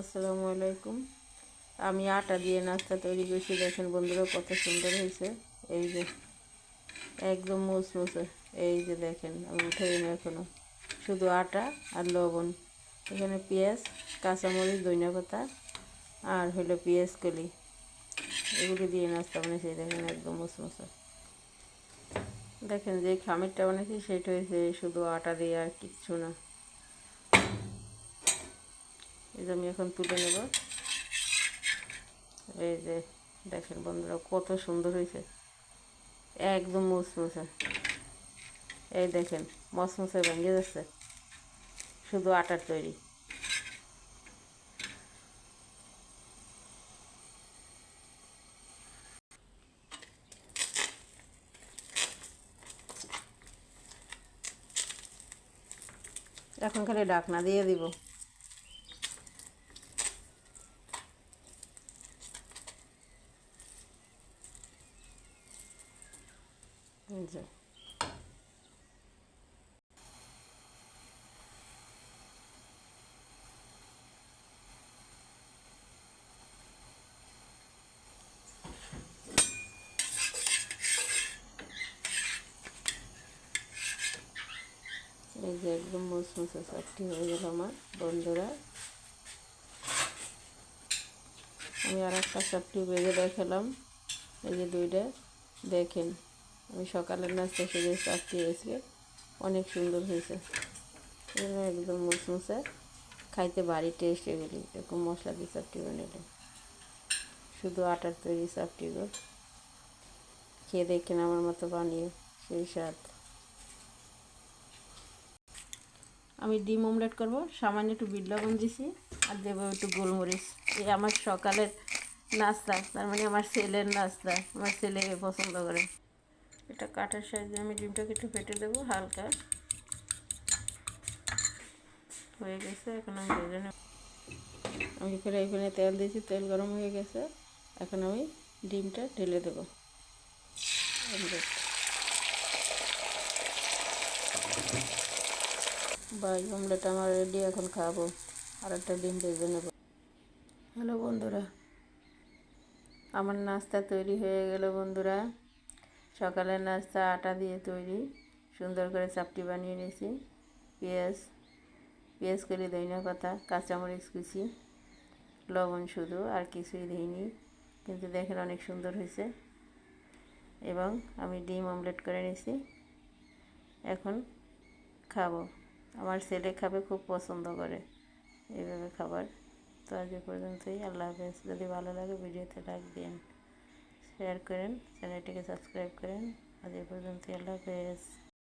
আসসালামু আলাইকুম। আমি আটা দিয়ে নাস্তা তৈরি করছি। দেখেন বন্ধুরা, কত সুন্দর হয়েছে। এই যে, একদম মুসমুসে এই যে দেখেন, আমি উঠে না এখনও। শুধু আটা আর লবণ। এখানে পেঁয়াজ, কাঁচামরিচ দইনা পাতা আর হলো পেঁয়াজ কলি। এগুলো দিয়ে নাস্তা বানিয়েছি। দেখেন একদম মুসমুসে দেখেন যে খামিরটা বানিয়েছি, সেটা হয়েছে শুধু আটা দিয়ে আর কিচ্ছু না। এই যে আমি এখন তুলে নেব। এই যে দেখেন বন্ধুরা, কত সুন্দর হয়েছে। একদম মুসমুসে এই দেখেন মসমুসে ভেঙে যাচ্ছে। শুধু আটার তৈরি। এখন খালি ডাকনা দিয়ে দিব। যে এই যে একদম মুসমুসে চারটি হয়ে গেল আমার, বন্ধুরা। আমি আর একটা চারটি বেজে দেখালাম। এই যে দুইটা, দেখেন। আমি সকালের নাস্তা সেজে চারটি এসে অনেক সুন্দর হয়েছে। এগুলো একদম মুসমুসে, খাইতে বাড়ি টেস্ট এগুলি, এরকম মশলা দিয়ে চারটি বানালে শুধু আটার তৈরি চারটিগুলো খেয়ে দেখেন আমার মতো বানিয়ে, সেই স্বাদ। আমি ডিম অমলেট করব, সামান্য একটু বিট লবণ দিছি, আর দেবো একটু গোলমরিচ। এই আমার সকালের নাস্তা, তার মানে আমার ছেলের নাস্তা, আমার ছেলে পছন্দ করে। এটা কাঠের সাহায্যে আমি ডিমটাকে একটু ফেটে দেবো হালকা। হয়ে গেছে, এখন আমি ভেজে নেব। আমি ফ্রাই এখানে তেল দিয়েছি, তেল গরম হয়ে গেছে। এখন আমি ডিমটা ঢেলে দেবো। বাই অমলেট আমার রেডি এখন খাব। আর একটা ডিম ভেজে নেব। হ্যালো বন্ধুরা, আমার নাস্তা তৈরি হয়ে গেল বন্ধুরা। সকালের নাস্তা, আটা দিয়ে তৈরি। সুন্দর করে চাপটি বানিয়ে নিয়েছি। পেঁয়াজ পেঁয়াজ কলি দইনা পাতা, কাঁচামরিচ কুচি, লবণ শুধু, আর কিছুই দিইনি। কিন্তু দেখেন অনেক সুন্দর হয়েছে। এবং আমি ডিম অমলেট করে নিয়েছি। এখন খাব। আমার ছেলে খাবে খুব পছন্দ করে এইভাবে খাবার। তো আজ পর্যন্তই। আল্লাহ হাফেজ। যদি ভালো লাগে ভিডিওতে লাইক দিন। শেয়ার করেন চ্যানেলটিকে সাবস্ক্রাইব করেন আজ এ পর্যন্ত আল্লাহ হাফেজ